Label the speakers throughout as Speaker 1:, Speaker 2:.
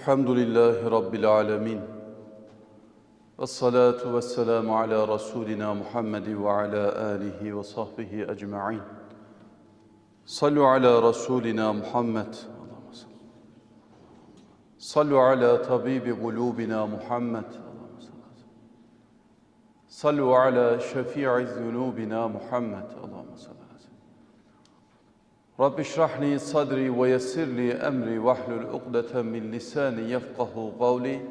Speaker 1: Elhamdülillahi Rabbil alemin. Vessalatu vesselamu ala Rasulina Muhammedi ve ala alihi ve sahbihi ecma'in. Sallu ala Rasulina Muhammed. Sallu ala tabibi gulubina Muhammed. Sallu ala şefi'i zunubina Muhammed. Allahümme sallam. Rabbi şrahli sadri ve yessirli emri vahlul ukdeten min lisani yefkahu kavli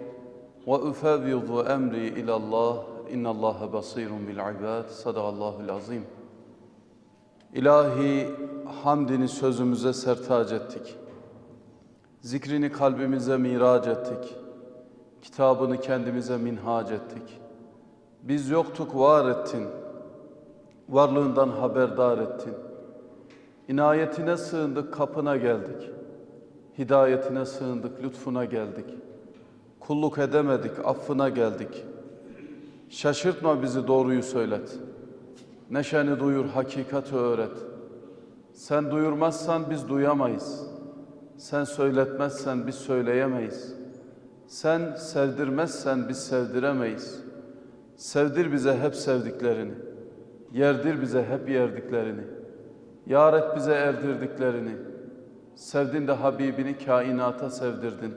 Speaker 1: ve ufevvidu emri ilallah innallaha basirun bil ibad sadakallahul azim. İlahi hamdini sözümüze sertac ettik. Zikrini kalbimize mirac ettik. Kitabını kendimize minhac ettik. Biz yoktuk var ettin. Varlığından haberdar ettin.'' İnayetine sığındık, kapına geldik. Hidayetine sığındık, lütfuna geldik. Kulluk edemedik, affına geldik. Şaşırtma bizi, doğruyu söylet. Neşeni duyur, hakikati öğret. Sen duyurmazsan biz duyamayız. Sen söyletmezsen biz söyleyemeyiz. Sen sevdirmezsen biz sevdiremeyiz. Sevdir bize hep sevdiklerini. Yerdir bize hep yerdiklerini. Yar et bize erdirdiklerini. Sevdin de Habibini kainata sevdirdin.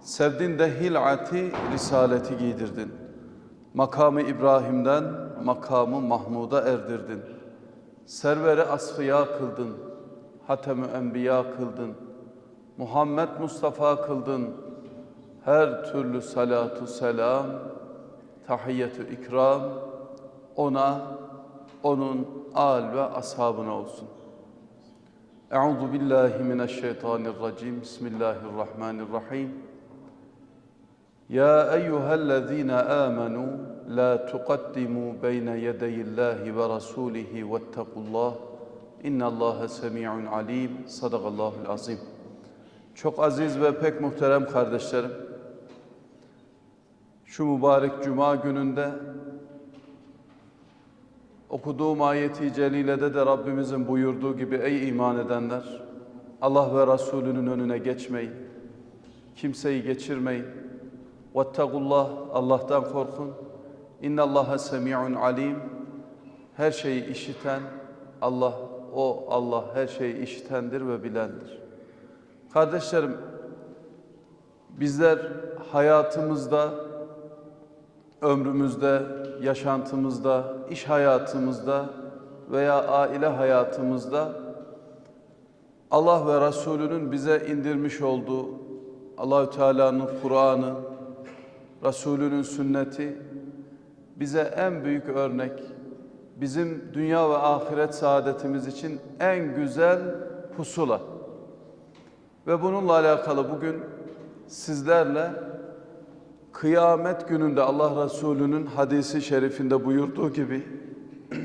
Speaker 1: Sevdin de hilati, risaleti giydirdin. Makamı İbrahim'den makamı Mahmud'a erdirdin. Serveri asfiya kıldın. Hatem-ü enbiya kıldın. Muhammed Mustafa kıldın. Her türlü salatu selam, tahiyyetü ikram ona, onun al ve ashabına olsun. Euzu billahi mineşşeytanirracim. Bismillahirrahmanirrahim. Ya eyyuhellezine amenu la tuqaddimu beyne yedeyillahi ve rasulihi vettekullah. İnnallâhe semî'un alîm. Sadakallâhul azîm. Çok aziz ve pek muhterem kardeşlerim, şu mübarek cuma gününde okuduğum ayeti celilede de Rabbimizin buyurduğu gibi ey iman edenler Allah ve Resulünün önüne geçmeyin kimseyi geçirmeyin Vettagullah Allah'tan korkun. İnnallaha semi'un alim. Her şeyi işiten Allah o Allah her şeyi işitendir ve bilendir. Kardeşlerim bizler hayatımızda ömrümüzde, yaşantımızda, iş hayatımızda veya aile hayatımızda Allah ve Resulünün bize indirmiş olduğu Allahü Teala'nın Kur'an'ı, Resulünün sünneti bize en büyük örnek, bizim dünya ve ahiret saadetimiz için en güzel pusula. Ve bununla alakalı bugün sizlerle kıyamet gününde Allah Resulü'nün hadisi şerifinde buyurduğu gibi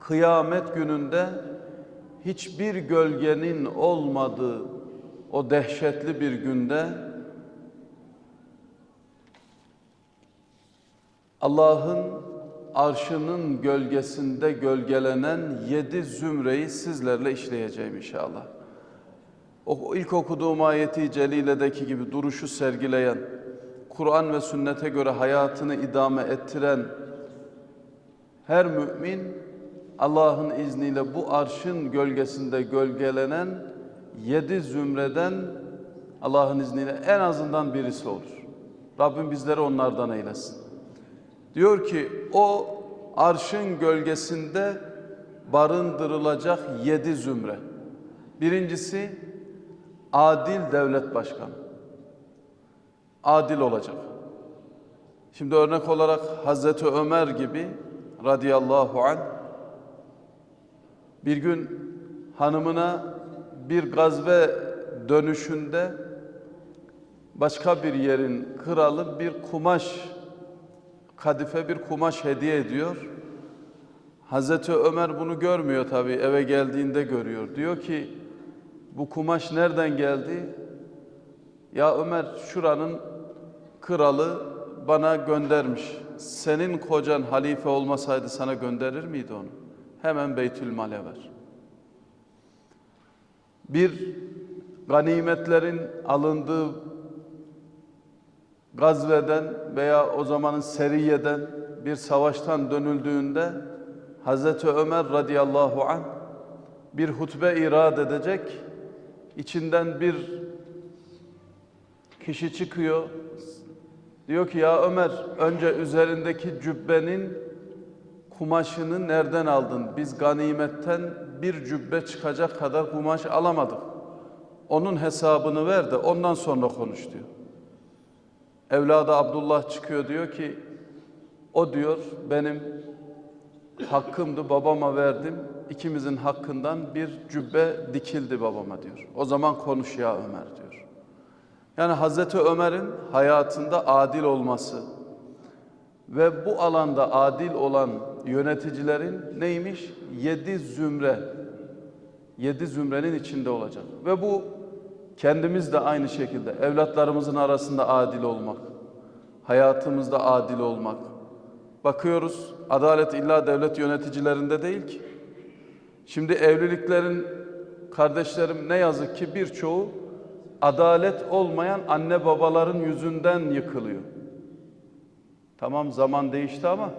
Speaker 1: kıyamet gününde hiçbir gölgenin olmadığı o dehşetli bir günde Allah'ın arşının gölgesinde gölgelenen yedi zümreyi sizlerle işleyeceğim inşallah. O ilk okuduğum ayeti celiledeki gibi duruşu sergileyen, Kur'an ve sünnete göre hayatını idame ettiren her mümin Allah'ın izniyle bu arşın gölgesinde gölgelenen yedi zümreden Allah'ın izniyle en azından birisi olur. Rabbim bizleri onlardan eylesin. Diyor ki o arşın gölgesinde barındırılacak yedi zümre. Birincisi adil devlet başkanı. Adil olacak. Şimdi örnek olarak Hazreti Ömer gibi radıyallahu anh bir gün hanımına bir gazve dönüşünde başka bir yerin kralı bir kumaş kadife bir kumaş hediye ediyor. Hazreti Ömer bunu görmüyor tabii eve geldiğinde görüyor. Diyor ki bu kumaş nereden geldi? Ya Ömer şuranın kralı bana göndermiş. Senin kocan halife olmasaydı sana gönderir miydi onu? Hemen Beytülmal'e ver. Bir ganimetlerin alındığı gazveden veya o zamanın seriyeden bir savaştan dönüldüğünde Hazreti Ömer radıyallahu an bir hutbe irad edecek. İçinden bir kişi çıkıyor. Diyor ki ya Ömer önce üzerindeki cübbenin kumaşını nereden aldın? Biz ganimetten bir cübbe çıkacak kadar kumaş alamadık. Onun hesabını ver de ondan sonra konuş diyor. Evladı Abdullah çıkıyor diyor ki o diyor benim hakkımdı babama verdim. İkimizin hakkından bir cübbe dikildi babama diyor. O zaman konuş ya Ömer diyor. Yani Hazreti Ömer'in hayatında adil olması ve bu alanda adil olan yöneticilerin neymiş? Yedi zümre, yedi zümrenin içinde olacak. Ve bu kendimiz de aynı şekilde evlatlarımızın arasında adil olmak, hayatımızda adil olmak. Bakıyoruz adalet illa devlet yöneticilerinde değil ki. Şimdi evliliklerin kardeşlerim ne yazık ki birçoğu adalet olmayan anne babaların yüzünden yıkılıyor. Tamam zaman değişti ama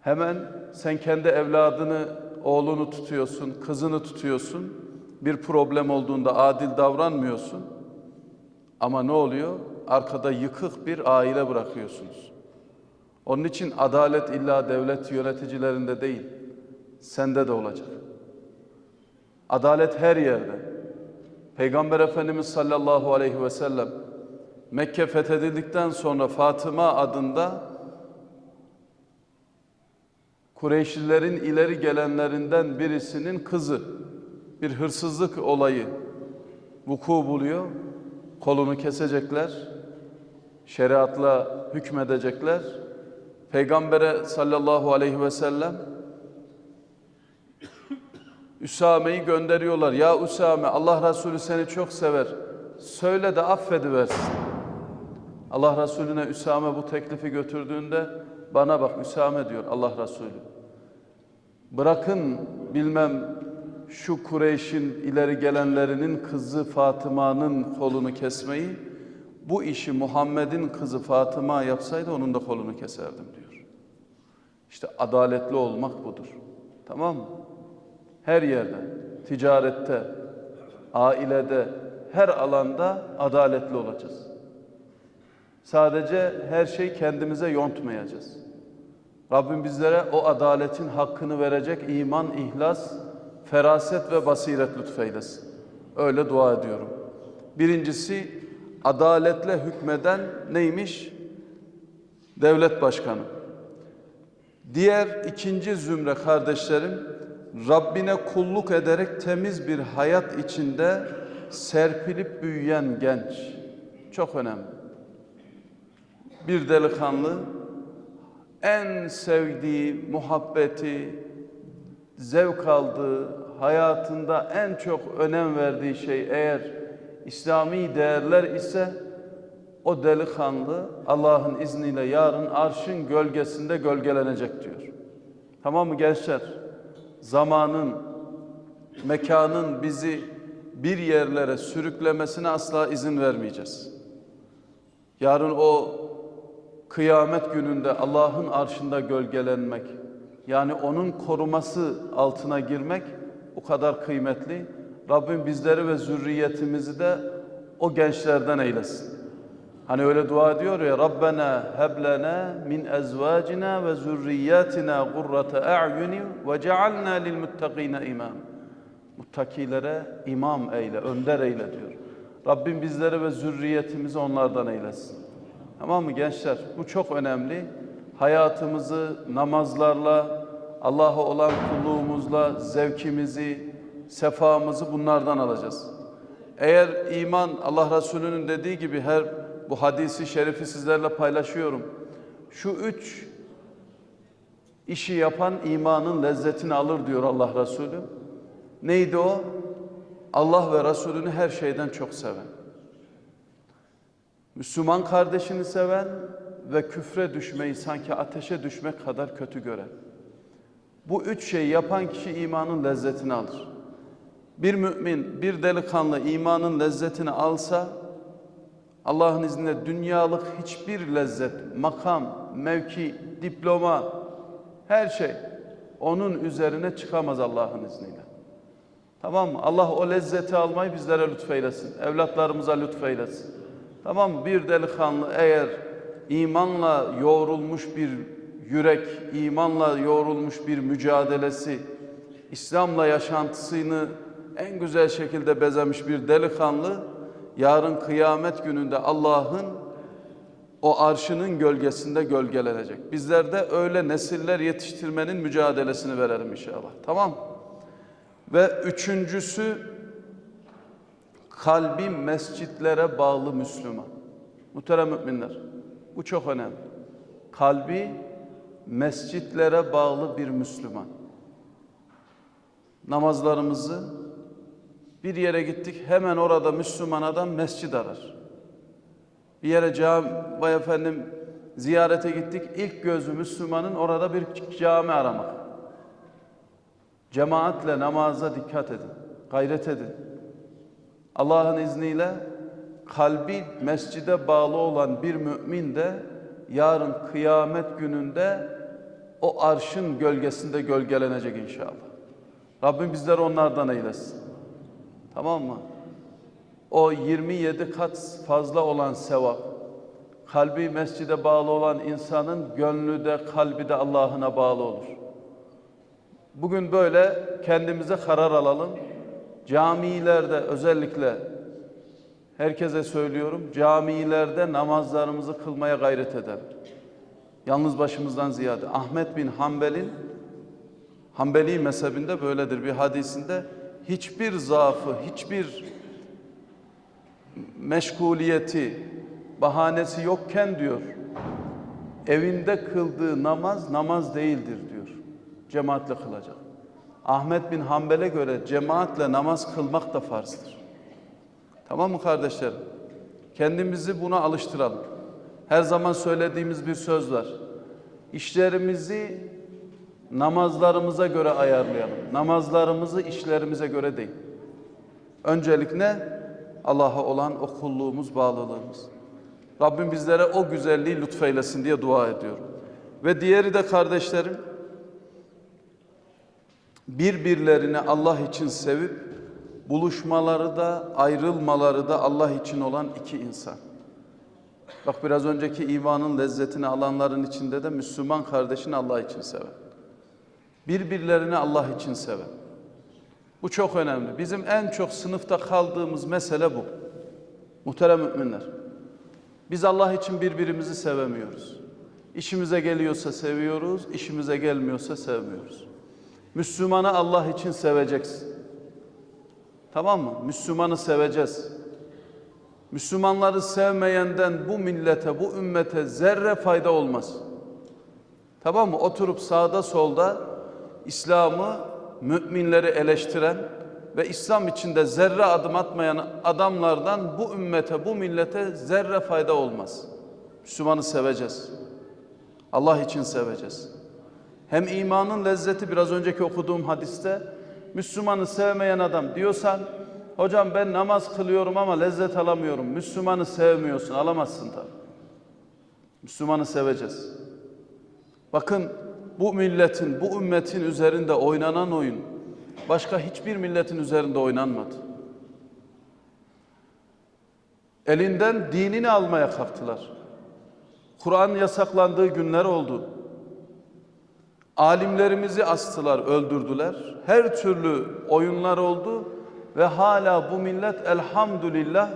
Speaker 1: hemen sen kendi evladını, oğlunu tutuyorsun, kızını tutuyorsun. Bir problem olduğunda adil davranmıyorsun. Ama ne oluyor? Arkada yıkık bir aile bırakıyorsunuz. Onun için adalet illa devlet yöneticilerinde değil, sende de olacak. Adalet her yerde. Peygamber Efendimiz sallallahu aleyhi ve sellem Mekke fethedildikten sonra Fatıma adında Kureyşlilerin ileri gelenlerinden birisinin kızı bir hırsızlık olayı vuku buluyor. Kolunu kesecekler. Şeriatla hükmedecekler. Peygambere sallallahu aleyhi ve sellem Üsame'yi gönderiyorlar. Ya Üsame Allah Resulü seni çok sever. Söyle de affediversin. Allah Resulüne Üsame bu teklifi götürdüğünde bana bak Üsame diyor Allah Resulü. Bırakın bilmem şu Kureyş'in ileri gelenlerinin kızı Fatıma'nın kolunu kesmeyi bu işi Muhammed'in kızı Fatıma yapsaydı onun da kolunu keserdim diyor. İşte adaletli olmak budur. Tamam mı? Her yerde, ticarette, ailede, her alanda adaletli olacağız. Sadece her şey kendimize yontmayacağız. Rabbim bizlere o adaletin hakkını verecek iman, ihlas, feraset ve basiret lütfeylesin. Öyle dua ediyorum. Birincisi adaletle hükmeden neymiş? Devlet başkanı. Diğer ikinci zümre kardeşlerim, Rabbine kulluk ederek temiz bir hayat içinde serpilip büyüyen genç. Çok önemli. Bir delikanlı en sevdiği, muhabbeti, zevk aldığı, hayatında en çok önem verdiği şey eğer İslami değerler ise o delikanlı Allah'ın izniyle yarın arşın gölgesinde gölgelenecek diyor. Tamam mı gençler? Zamanın, mekanın bizi bir yerlere sürüklemesine asla izin vermeyeceğiz. Yarın o kıyamet gününde Allah'ın arşında gölgelenmek, yani onun koruması altına girmek o kadar kıymetli. Rabbim bizleri ve zürriyetimizi de o gençlerden eylesin. Hani öyle dua ediyor ya Rabbena heblena min ezvacina ve zürriyatina gurrate a'yuni ve cealna lil muttakina imam. Muttakilere imam eyle, önder eyle diyor. Rabbim bizleri ve zürriyetimizi onlardan eylesin. Tamam mı gençler? Bu çok önemli. Hayatımızı namazlarla, Allah'a olan kulluğumuzla, zevkimizi, sefamızı bunlardan alacağız. Eğer iman Allah Resulü'nün dediği gibi her bu hadisi şerifi sizlerle paylaşıyorum. Şu üç işi yapan imanın lezzetini alır diyor Allah Resulü. Neydi o? Allah ve Resulünü her şeyden çok seven. Müslüman kardeşini seven ve küfre düşmeyi sanki ateşe düşmek kadar kötü gören. Bu üç şeyi yapan kişi imanın lezzetini alır. Bir mümin, bir delikanlı imanın lezzetini alsa Allah'ın izniyle dünyalık hiçbir lezzet, makam, mevki, diploma, her şey onun üzerine çıkamaz Allah'ın izniyle. Tamam mı? Allah o lezzeti almayı bizlere lütfeylesin. Evlatlarımıza lütfeylesin. Tamam mı? Bir delikanlı eğer imanla yoğrulmuş bir yürek, imanla yoğrulmuş bir mücadelesi, İslam'la yaşantısını en güzel şekilde bezemiş bir delikanlı, yarın kıyamet gününde Allah'ın o arşının gölgesinde gölgelenecek. Bizler de öyle nesiller yetiştirmenin mücadelesini verelim inşallah. Tamam? Ve üçüncüsü kalbi mescitlere bağlı Müslüman. Muhterem müminler, bu çok önemli. Kalbi mescitlere bağlı bir Müslüman. Namazlarımızı bir yere gittik, hemen orada Müslüman adam mescid arar. Bir yere cami, efendim ziyarete gittik, ilk gözü Müslümanın orada bir cami aramak. Cemaatle namaza dikkat edin, gayret edin. Allah'ın izniyle kalbi mescide bağlı olan bir mümin de yarın kıyamet gününde o arşın gölgesinde gölgelenecek inşallah. Rabbim bizleri onlardan eylesin. Tamam mı? O 27 kat fazla olan sevap, kalbi mescide bağlı olan insanın gönlü de kalbi de Allah'ına bağlı olur. Bugün böyle kendimize karar alalım. Camilerde özellikle herkese söylüyorum. Camilerde namazlarımızı kılmaya gayret edelim. Yalnız başımızdan ziyade Ahmet bin Hanbel'in Hanbeli mezhebinde böyledir bir hadisinde hiçbir zaafı, hiçbir meşguliyeti, bahanesi yokken diyor. Evinde kıldığı namaz namaz değildir diyor. Cemaatle kılacak. Ahmet bin Hanbel'e göre cemaatle namaz kılmak da farzdır. Tamam mı kardeşlerim? Kendimizi buna alıştıralım. Her zaman söylediğimiz bir söz var. İşlerimizi namazlarımıza göre ayarlayalım. Namazlarımızı işlerimize göre değil. Öncelik ne? Allah'a olan o kulluğumuz, bağlılığımız. Rabbim bizlere o güzelliği lütfeylesin diye dua ediyorum. Ve diğeri de kardeşlerim, birbirlerini Allah için sevip, buluşmaları da ayrılmaları da Allah için olan iki insan. Bak biraz önceki imanın lezzetini alanların içinde de Müslüman kardeşini Allah için seven. Birbirlerini Allah için seven. Bu çok önemli. Bizim en çok sınıfta kaldığımız mesele bu. Muhterem müminler. Biz Allah için birbirimizi sevemiyoruz. İşimize geliyorsa seviyoruz, işimize gelmiyorsa sevmiyoruz. Müslümanı Allah için seveceksin. Tamam mı? Müslümanı seveceğiz. Müslümanları sevmeyenden bu millete, bu ümmete zerre fayda olmaz. Tamam mı? Oturup sağda solda İslam'ı, müminleri eleştiren ve İslam içinde zerre adım atmayan adamlardan bu ümmete, bu millete zerre fayda olmaz. Müslümanı seveceğiz. Allah için seveceğiz. Hem imanın lezzeti biraz önceki okuduğum hadiste Müslümanı sevmeyen adam diyorsan hocam ben namaz kılıyorum ama lezzet alamıyorum. Müslümanı sevmiyorsun alamazsın tabi. Müslümanı seveceğiz. Bakın bu milletin, bu ümmetin üzerinde oynanan oyun başka hiçbir milletin üzerinde oynanmadı. Elinden dinini almaya kalktılar. Kur'an yasaklandığı günler oldu. Alimlerimizi astılar, öldürdüler. Her türlü oyunlar oldu ve hala bu millet elhamdülillah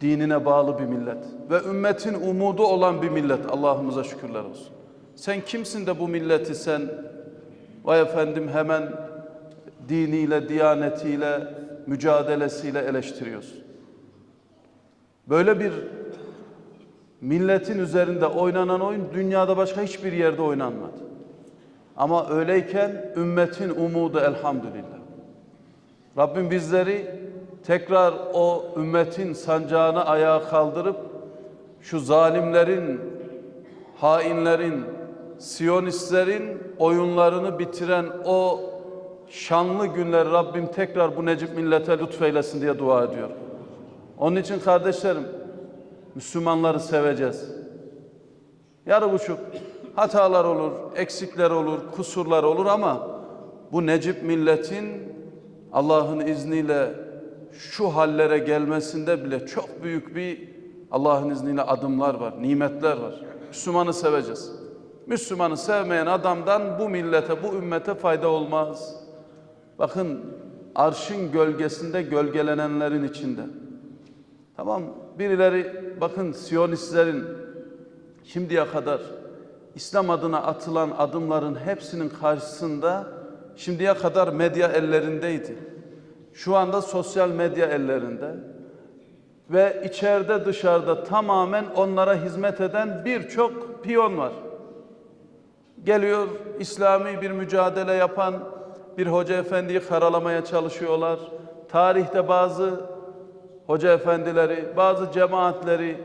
Speaker 1: dinine bağlı bir millet ve ümmetin umudu olan bir millet. Allah'ımıza şükürler olsun. Sen kimsin de bu milleti sen vay efendim hemen diniyle, diyanetiyle, mücadelesiyle eleştiriyorsun. Böyle bir milletin üzerinde oynanan oyun dünyada başka hiçbir yerde oynanmadı. Ama öyleyken ümmetin umudu elhamdülillah. Rabbim bizleri tekrar o ümmetin sancağını ayağa kaldırıp şu zalimlerin, hainlerin, Siyonistlerin oyunlarını bitiren o şanlı günler Rabbim tekrar bu Necip millete lütfeylesin diye dua ediyorum. Onun için kardeşlerim Müslümanları seveceğiz. Yarı buçuk hatalar olur, eksikler olur, kusurlar olur ama bu Necip milletin Allah'ın izniyle şu hallere gelmesinde bile çok büyük bir Allah'ın izniyle adımlar var, nimetler var. Müslümanı seveceğiz. Müslümanı sevmeyen adamdan bu millete, bu ümmete fayda olmaz. Bakın arşın gölgesinde gölgelenenlerin içinde. Tamam birileri bakın Siyonistlerin şimdiye kadar İslam adına atılan adımların hepsinin karşısında şimdiye kadar medya ellerindeydi. Şu anda sosyal medya ellerinde ve içeride dışarıda tamamen onlara hizmet eden birçok piyon var. Geliyor İslami bir mücadele yapan bir hoca efendiyi karalamaya çalışıyorlar. Tarihte bazı hoca efendileri, bazı cemaatleri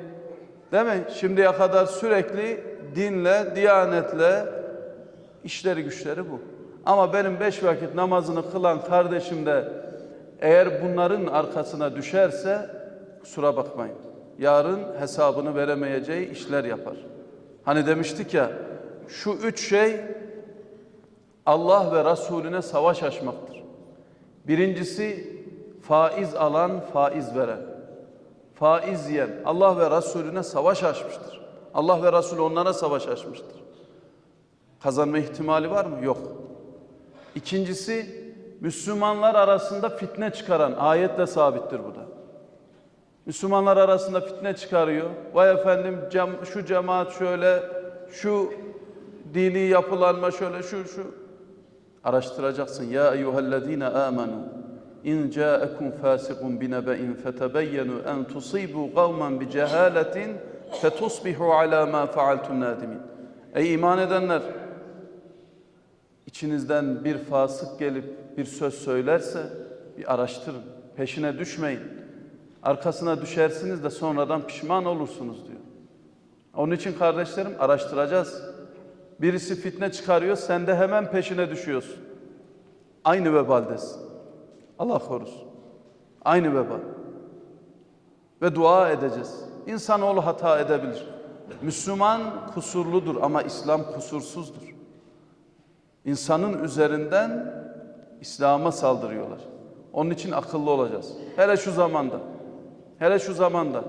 Speaker 1: değil mi? Şimdiye kadar sürekli dinle, diyanetle işleri güçleri bu. Ama benim beş vakit namazını kılan kardeşim de eğer bunların arkasına düşerse kusura bakmayın. Yarın hesabını veremeyeceği işler yapar. Hani demiştik ya şu üç şey Allah ve Resulüne savaş açmaktır. Birincisi faiz alan, faiz veren. Faiz yiyen Allah ve Resulüne savaş açmıştır. Allah ve Resulü onlara savaş açmıştır. Kazanma ihtimali var mı? Yok. İkincisi Müslümanlar arasında fitne çıkaran ayetle sabittir bu da. Müslümanlar arasında fitne çıkarıyor. Vay efendim cem, şu cemaat şöyle, şu dini yapılanma şöyle, şu şu. Araştıracaksın. Ya eyyühellezine amenu. İn ca'ekum fasiqun binebe'in fetebeyyenu en tusibu kavmen bi cehaletin fetusbihu ala ma faaltum nadimin. Ey iman edenler! İçinizden bir fasık gelip bir söz söylerse bir araştırın. Peşine düşmeyin. Arkasına düşersiniz de sonradan pişman olursunuz diyor. Onun için kardeşlerim araştıracağız. Birisi fitne çıkarıyor, sen de hemen peşine düşüyorsun. Aynı vebaldesin. Allah korusun. Aynı vebal. Ve dua edeceğiz. İnsanoğlu hata edebilir. Müslüman kusurludur ama İslam kusursuzdur. İnsanın üzerinden İslam'a saldırıyorlar. Onun için akıllı olacağız. Hele şu zamanda. Hele şu zamanda.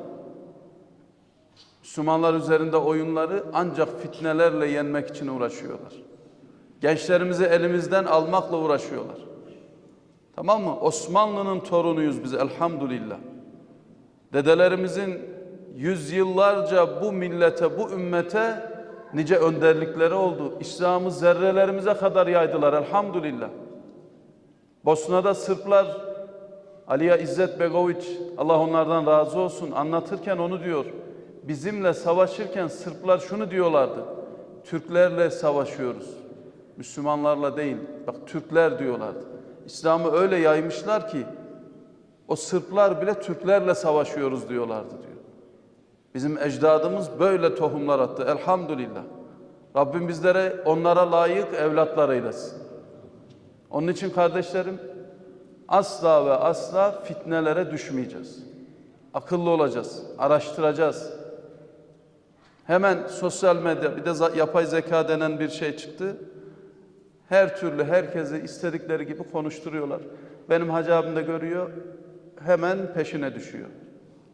Speaker 1: Müslümanlar üzerinde oyunları ancak fitnelerle yenmek için uğraşıyorlar. Gençlerimizi elimizden almakla uğraşıyorlar. Tamam mı? Osmanlı'nın torunuyuz biz elhamdülillah. Dedelerimizin yüzyıllarca bu millete, bu ümmete nice önderlikleri oldu. İslam'ı zerrelerimize kadar yaydılar elhamdülillah. Bosna'da Sırplar Aliya İzzet Begoviç Allah onlardan razı olsun anlatırken onu diyor. Bizimle savaşırken Sırplar şunu diyorlardı. Türklerle savaşıyoruz. Müslümanlarla değil. Bak Türkler diyorlardı. İslam'ı öyle yaymışlar ki o Sırplar bile Türklerle savaşıyoruz diyorlardı diyor. Bizim ecdadımız böyle tohumlar attı elhamdülillah. Rabbim bizlere onlara layık evlatlar eylesin. Onun için kardeşlerim asla ve asla fitnelere düşmeyeceğiz. Akıllı olacağız, araştıracağız. Hemen sosyal medya bir de yapay zeka denen bir şey çıktı. Her türlü herkesi istedikleri gibi konuşturuyorlar. Benim hacı abim de görüyor, hemen peşine düşüyor.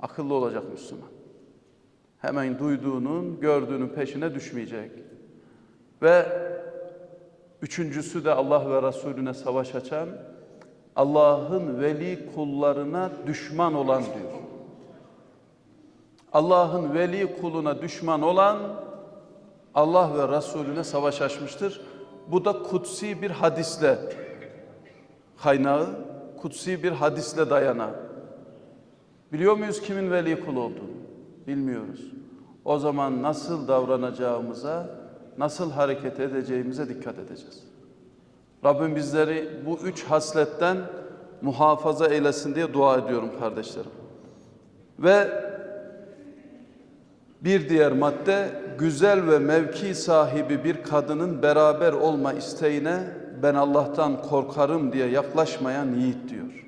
Speaker 1: Akıllı olacak Müslüman. Hemen duyduğunun, gördüğünün peşine düşmeyecek. Ve üçüncüsü de Allah ve Resulüne savaş açan, Allah'ın veli kullarına düşman olan diyor. Allah'ın veli kuluna düşman olan Allah ve Resulüne savaş açmıştır. Bu da kutsi bir hadisle kaynağı, kutsi bir hadisle dayanağı. Biliyor muyuz kimin veli kulu olduğunu? Bilmiyoruz. O zaman nasıl davranacağımıza, nasıl hareket edeceğimize dikkat edeceğiz. Rabbim bizleri bu üç hasletten muhafaza eylesin diye dua ediyorum kardeşlerim. Ve bir diğer madde güzel ve mevki sahibi bir kadının beraber olma isteğine ben Allah'tan korkarım diye yaklaşmayan yiğit diyor.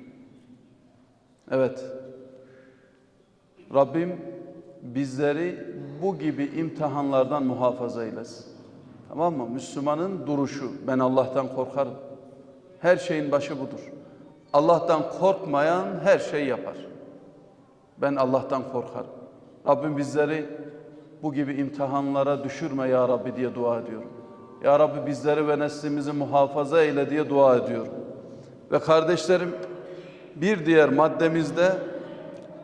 Speaker 1: Evet. Rabbim bizleri bu gibi imtihanlardan muhafaza eylesin. Tamam mı? Müslümanın duruşu. Ben Allah'tan korkarım. Her şeyin başı budur. Allah'tan korkmayan her şey yapar. Ben Allah'tan korkarım. Rabbim bizleri bu gibi imtihanlara düşürme ya Rabbi diye dua ediyorum. Ya Rabbi bizleri ve neslimizi muhafaza eyle diye dua ediyorum. Ve kardeşlerim bir diğer maddemizde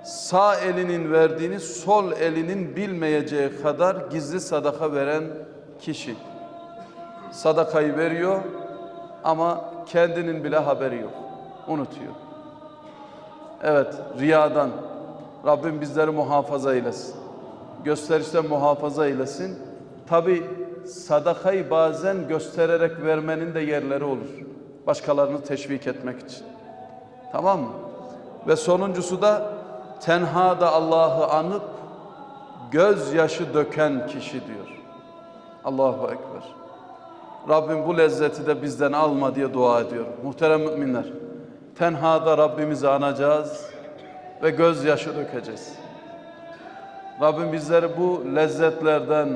Speaker 1: sağ elinin verdiğini sol elinin bilmeyeceği kadar gizli sadaka veren kişi. Sadakayı veriyor ama kendinin bile haberi yok. Unutuyor. Evet, riyadan Rabbim bizleri muhafaza eylesin. Gösterişten muhafaza eylesin. Tabi sadakayı bazen göstererek vermenin de yerleri olur. Başkalarını teşvik etmek için. Tamam mı? Ve sonuncusu da tenhada Allah'ı anıp gözyaşı döken kişi diyor. Allahu Ekber. Rabbim bu lezzeti de bizden alma diye dua ediyorum. Muhterem müminler, tenhada Rabbimizi anacağız ve gözyaşı dökeceğiz. Rabbim bizleri bu lezzetlerden,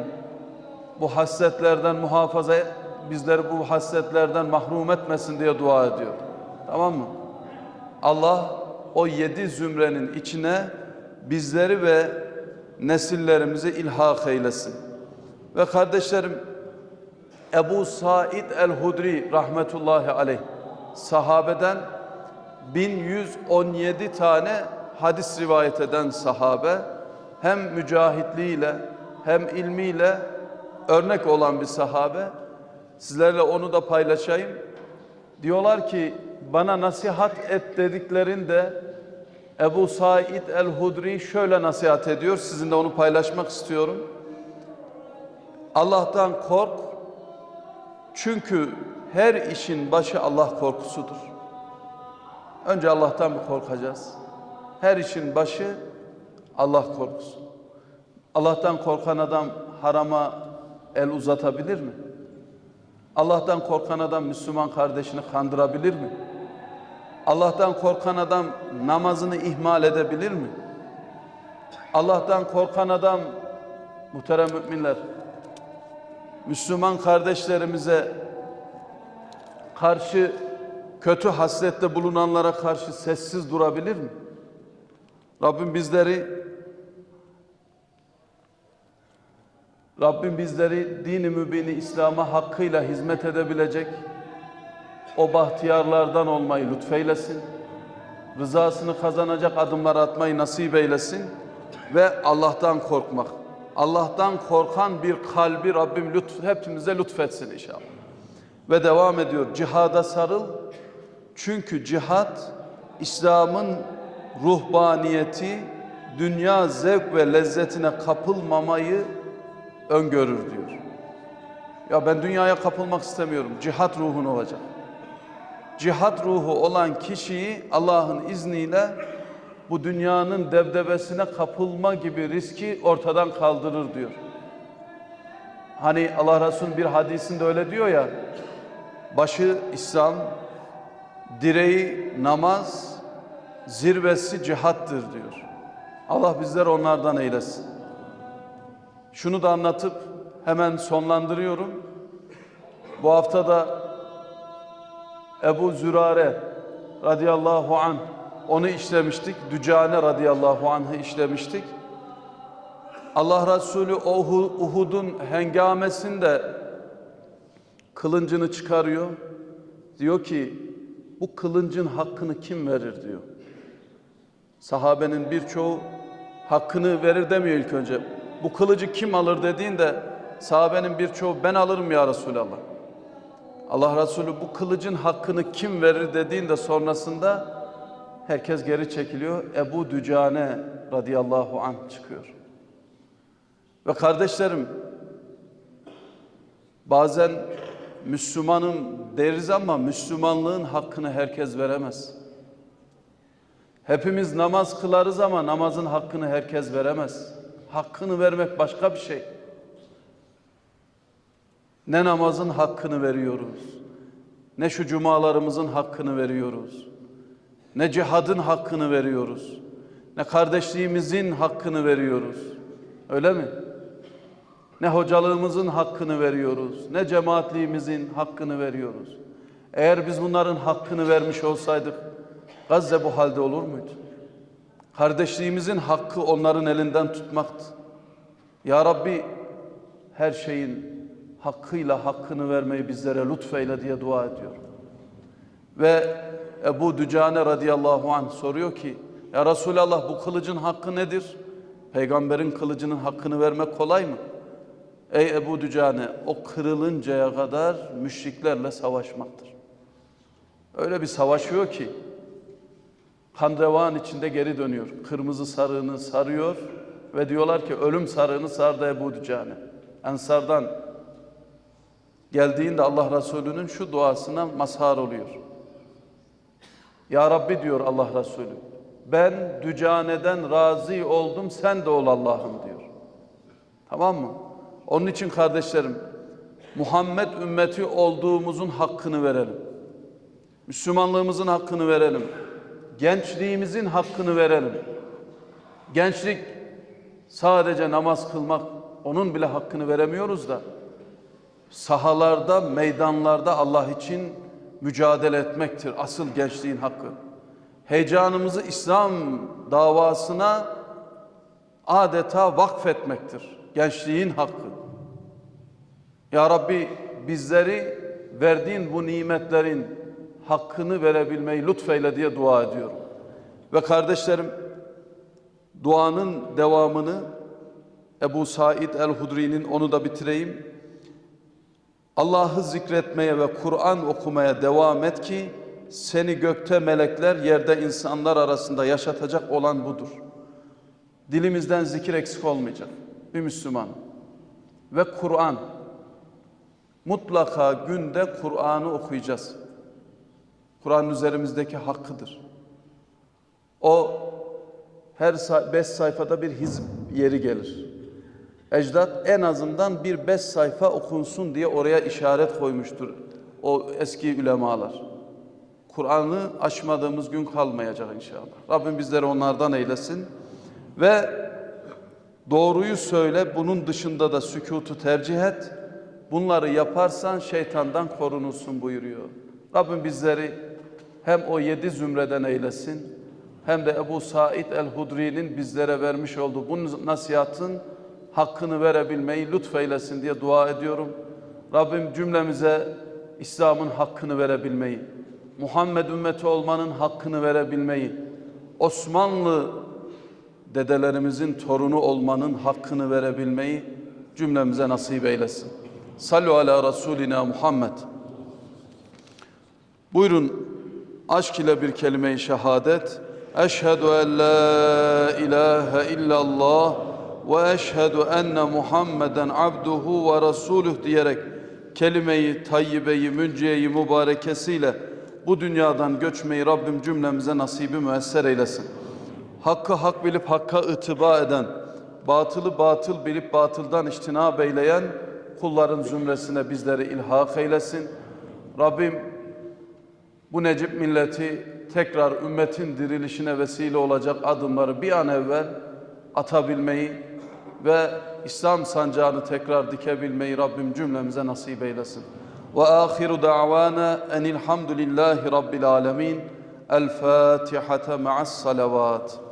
Speaker 1: bu hasletlerden muhafaza et, bizleri bu hasletlerden mahrum etmesin diye dua ediyor. Tamam mı? Allah o yedi zümrenin içine bizleri ve nesillerimizi ilhak eylesin. Ve kardeşlerim Ebu Said el-Hudri rahmetullahi aleyh sahabeden 1117 tane hadis rivayet eden sahabe hem mücahitliğiyle hem ilmiyle örnek olan bir sahabe. Sizlerle onu da paylaşayım. Diyorlar ki bana nasihat et dediklerinde Ebu Said el-Hudri şöyle nasihat ediyor. Sizinle onu paylaşmak istiyorum. Allah'tan kork. Çünkü her işin başı Allah korkusudur. Önce Allah'tan bir korkacağız. Her işin başı Allah korkusu. Allah'tan korkan adam harama el uzatabilir mi? Allah'tan korkan adam Müslüman kardeşini kandırabilir mi? Allah'tan korkan adam namazını ihmal edebilir mi? Allah'tan korkan adam muhterem müminler Müslüman kardeşlerimize karşı kötü haslette bulunanlara karşı sessiz durabilir mi? Rabbim bizleri Rabbim bizleri dini mübini İslam'a hakkıyla hizmet edebilecek o bahtiyarlardan olmayı lütfeylesin. Rızasını kazanacak adımlar atmayı nasip eylesin ve Allah'tan korkmak. Allah'tan korkan bir kalbi Rabbim lütf, hepimize lütfetsin inşallah. Ve devam ediyor. Cihada sarıl. Çünkü cihat İslam'ın ruhbaniyeti, dünya zevk ve lezzetine kapılmamayı öngörür diyor. Ya ben dünyaya kapılmak istemiyorum. Cihat ruhun olacak. Cihat ruhu olan kişiyi Allah'ın izniyle bu dünyanın debdebesine kapılma gibi riski ortadan kaldırır diyor. Hani Allah Resulü bir hadisinde öyle diyor ya, başı İslam, direği namaz, zirvesi cihattır diyor. Allah bizler onlardan eylesin. Şunu da anlatıp hemen sonlandırıyorum. Bu hafta da Ebu Zürare radıyallahu anh onu işlemiştik. Dücane radıyallahu anh'ı işlemiştik. Allah Resulü Uhud'un hengamesinde kılıncını çıkarıyor. Diyor ki bu kılıncın hakkını kim verir diyor. Sahabenin birçoğu hakkını verir demiyor ilk önce. Bu kılıcı kim alır dediğinde sahabenin birçoğu ben alırım ya Resulallah. Allah Resulü bu kılıcın hakkını kim verir dediğinde sonrasında herkes geri çekiliyor. Ebu Dücane radıyallahu anh çıkıyor. Ve kardeşlerim bazen Müslümanım deriz ama Müslümanlığın hakkını herkes veremez. Hepimiz namaz kılarız ama namazın hakkını herkes veremez. Hakkını vermek başka bir şey. Ne namazın hakkını veriyoruz, ne şu cumalarımızın hakkını veriyoruz, ne cihadın hakkını veriyoruz, ne kardeşliğimizin hakkını veriyoruz. Öyle mi? Ne hocalığımızın hakkını veriyoruz, ne cemaatliğimizin hakkını veriyoruz. Eğer biz bunların hakkını vermiş olsaydık Gazze bu halde olur muydu? Kardeşliğimizin hakkı onların elinden tutmaktı. Ya Rabbi her şeyin hakkıyla hakkını vermeyi bizlere lütfeyle diye dua ediyorum. Ve Ebu Dücane radıyallahu anh soruyor ki Ya Resulallah bu kılıcın hakkı nedir? Peygamberin kılıcının hakkını vermek kolay mı? Ey Ebu Dücane o kırılıncaya kadar müşriklerle savaşmaktır. Öyle bir savaşıyor ki kan revan içinde geri dönüyor. Kırmızı sarığını sarıyor ve diyorlar ki ölüm sarığını sardı Ebu Dücane. Ensardan geldiğinde Allah Resulü'nün şu duasına mazhar oluyor. Ya Rabbi diyor Allah Resulü. Ben Dücane'den razı oldum sen de ol Allah'ım diyor. Tamam mı? Onun için kardeşlerim Muhammed ümmeti olduğumuzun hakkını verelim. Müslümanlığımızın hakkını verelim. Gençliğimizin hakkını verelim. Gençlik sadece namaz kılmak onun bile hakkını veremiyoruz da sahalarda, meydanlarda Allah için mücadele etmektir asıl gençliğin hakkı. Heyecanımızı İslam davasına adeta vakfetmektir. Gençliğin hakkı. Ya Rabbi bizleri verdiğin bu nimetlerin hakkını verebilmeyi lütfeyle diye dua ediyorum. Ve kardeşlerim duanın devamını Ebu Said el-Hudri'nin onu da bitireyim. Allah'ı zikretmeye ve Kur'an okumaya devam et ki seni gökte melekler, yerde insanlar arasında yaşatacak olan budur. Dilimizden zikir eksik olmayacak bir Müslüman. Ve Kur'an. Mutlaka günde Kur'an'ı okuyacağız. Kur'an üzerimizdeki hakkıdır. O her beş sayfada bir hizb yeri gelir. Ecdat en azından bir beş sayfa okunsun diye oraya işaret koymuştur o eski ulemalar. Kur'an'ı aşmadığımız gün kalmayacak inşallah. Rabbim bizleri onlardan eylesin. Ve doğruyu söyle, bunun dışında da sükutu tercih et. Bunları yaparsan şeytandan korunursun buyuruyor. Rabbim bizleri hem o yedi zümreden eylesin, hem de Ebu Said el-Hudri'nin bizlere vermiş olduğu bu nasihatın hakkını verebilmeyi lütfeylesin diye dua ediyorum. Rabbim cümlemize İslam'ın hakkını verebilmeyi, Muhammed ümmeti olmanın hakkını verebilmeyi, Osmanlı dedelerimizin torunu olmanın hakkını verebilmeyi cümlemize nasip eylesin. Sallu ala Resulina Muhammed. Buyurun aşk ile bir kelime-i şehadet. Eşhedü en la ilahe illallah ve eşhedü enne Muhammeden abduhu ve resuluh diyerek kelime-i tayyibeyi, münciyeyi mübarekesiyle bu dünyadan göçmeyi Rabbim cümlemize nasibi müesser eylesin. Hakkı hak bilip hakka itiba eden, batılı batıl bilip batıldan içtinab eyleyen kulların zümresine bizleri ilhak eylesin. Rabbim bu Necip milleti tekrar ümmetin dirilişine vesile olacak adımları bir an evvel atabilmeyi ve İslam sancağını tekrar dikebilmeyi Rabbim cümlemize nasip eylesin. Ve ahiru da'vana enilhamdülillahi rabbil alemin. El Fatiha ma'as salavat.